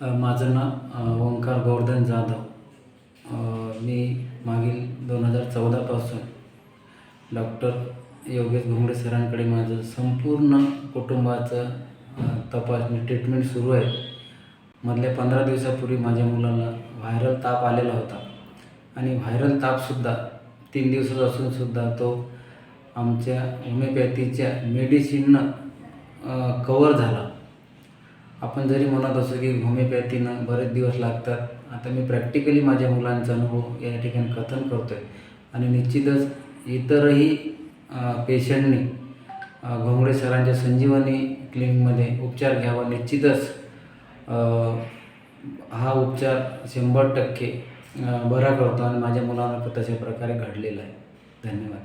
माझं नाव ओंकार गोवर्धन जाधव. मी मागील दोन हजार चौदापासून डॉक्टर योगेश घोंगडे सरांकडे माझं संपूर्ण कुटुंबाचं तपासणी ट्रीटमेंट सुरू आहे. मधल्या पंधरा दिवसापूर्वी माझ्या मुलाला व्हायरल ताप आलेला होता. आणि व्हायरल तापसुद्धा तीन दिवसाचा असूनसुद्धा तो आमच्या होमिओपॅथीच्या मेडिसिननं कवर झाला. आपण जरी म्हणत असो की होमिओपॅथीनं बरेच दिवस लागतात आता मी प्रॅक्टिकली माझ्या मुलांचा अनुभव या ठिकाणी कथन करतो आहे आणि निश्चितच इतरही पेशंटनी घोंगडे सरांच्या संजीवनी क्लिनिकमध्ये उपचार घ्यावा. निश्चितच हा उपचार शंभर टक्के बरा करतो आणि माझ्या मुलांना तशा प्रकारे घडलेला आहे. धन्यवाद.